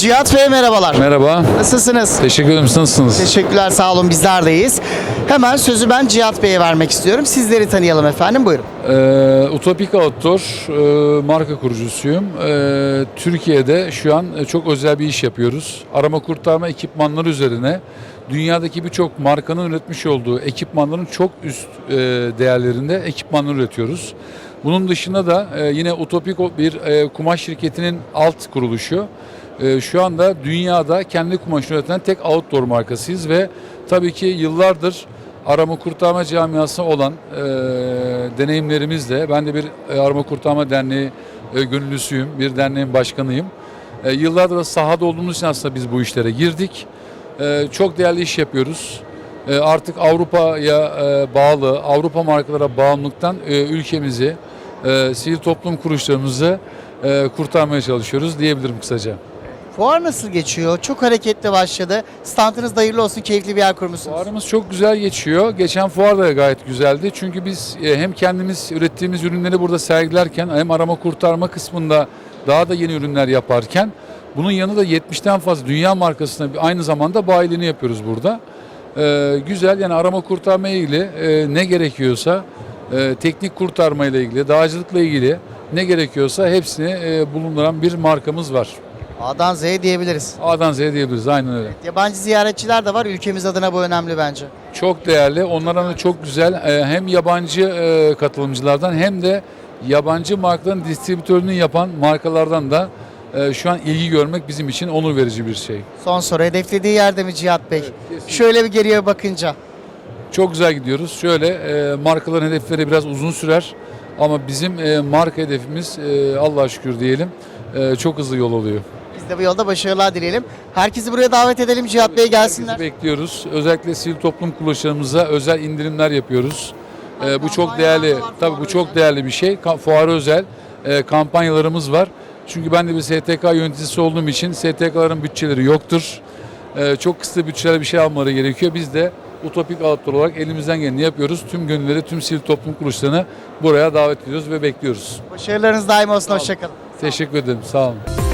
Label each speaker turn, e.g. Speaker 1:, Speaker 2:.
Speaker 1: Cihat Bey merhabalar.
Speaker 2: Merhaba.
Speaker 1: Nasılsınız?
Speaker 2: Teşekkür ederim. Siz Nasılsınız?
Speaker 1: Teşekkürler sağ olun bizlerdeyiz. Hemen sözü ben Cihat Bey'e vermek istiyorum. Sizleri tanıyalım efendim buyurun.
Speaker 2: Ee, Utopik Outdoor e, marka kurucusuyum. Ee, Türkiye'de şu an e, çok özel bir iş yapıyoruz. Arama kurtarma ekipmanları üzerine dünyadaki birçok markanın üretmiş olduğu ekipmanların çok üst e, değerlerinde ekipmanlar üretiyoruz. Bunun dışında da e, yine Utopik bir e, kumaş şirketinin alt kuruluşu. E, şu anda dünyada kendi kumaşını üreten tek outdoor markasıyız ve tabii ki yıllardır arama kurtarma camiası olan e, deneyimlerimizle ben de bir e, arama kurtarma derneği e, gönüllüsüyüm, bir derneğin başkanıyım. E, yıllardır da sahada olduğumuz için aslında biz bu işlere girdik. E, çok değerli iş yapıyoruz. E, artık Avrupa'ya e, bağlı, Avrupa markalara bağımlılıktan e, ülkemizi, e, sivil toplum kuruluşlarımızı e, kurtarmaya çalışıyoruz diyebilirim kısaca.
Speaker 1: Fuar nasıl geçiyor? Çok hareketli başladı. Standınız da hayırlı olsun. Keyifli bir yer kurmuşsunuz.
Speaker 2: Fuarımız çok güzel geçiyor. Geçen fuar da gayet güzeldi. Çünkü biz e, hem kendimiz ürettiğimiz ürünleri burada sergilerken hem arama kurtarma kısmında daha da yeni ürünler yaparken bunun yanında 70'ten fazla dünya markasına aynı zamanda bayiliğini yapıyoruz burada. E, güzel yani arama kurtarma ilgili e, ne gerekiyorsa e, teknik kurtarma ile ilgili, dağcılıkla ilgili ne gerekiyorsa hepsini e, bulunduran bir markamız var.
Speaker 1: A'dan Z'ye diyebiliriz.
Speaker 2: A'dan Z'ye diyebiliriz aynen öyle.
Speaker 1: Yabancı ziyaretçiler de var. Ülkemiz adına bu önemli bence.
Speaker 2: Çok değerli. Onlara da çok güzel e, hem yabancı e, katılımcılardan hem de yabancı markaların distribütörlüğünü yapan markalardan da e, şu an ilgi görmek bizim için onur verici bir şey.
Speaker 1: Son soru. Hedeflediği yerde mi Cihat Bey?
Speaker 2: kesinlikle.
Speaker 1: Şöyle bir geriye bakınca.
Speaker 2: Çok güzel gidiyoruz. Şöyle e, markaların hedefleri biraz uzun sürer ama bizim e, marka hedefimiz e, Allah'a şükür diyelim e, çok hızlı yol oluyor.
Speaker 1: De bu yolda başarılar dileyelim. Herkesi buraya davet edelim. Cihat Bey gelsinler.
Speaker 2: Herkesi bekliyoruz. Özellikle sivil toplum kuruluşlarımıza özel indirimler yapıyoruz. Ee, bu çok değerli. Tabii bu çok değerli bir şey. Fuara özel e, kampanyalarımız var. Çünkü ben de bir STK yöneticisi olduğum için STK'ların bütçeleri yoktur. E, çok kısa bütçelerle bir şey almaları gerekiyor. Biz de Utopik Outdoor olarak elimizden geleni yapıyoruz. Tüm gönülleri, tüm sivil toplum kuruluşlarını buraya davet ediyoruz ve bekliyoruz.
Speaker 1: Başarılarınız daim olsun. Hoşçakalın.
Speaker 2: Teşekkür ederim. Sağ olun.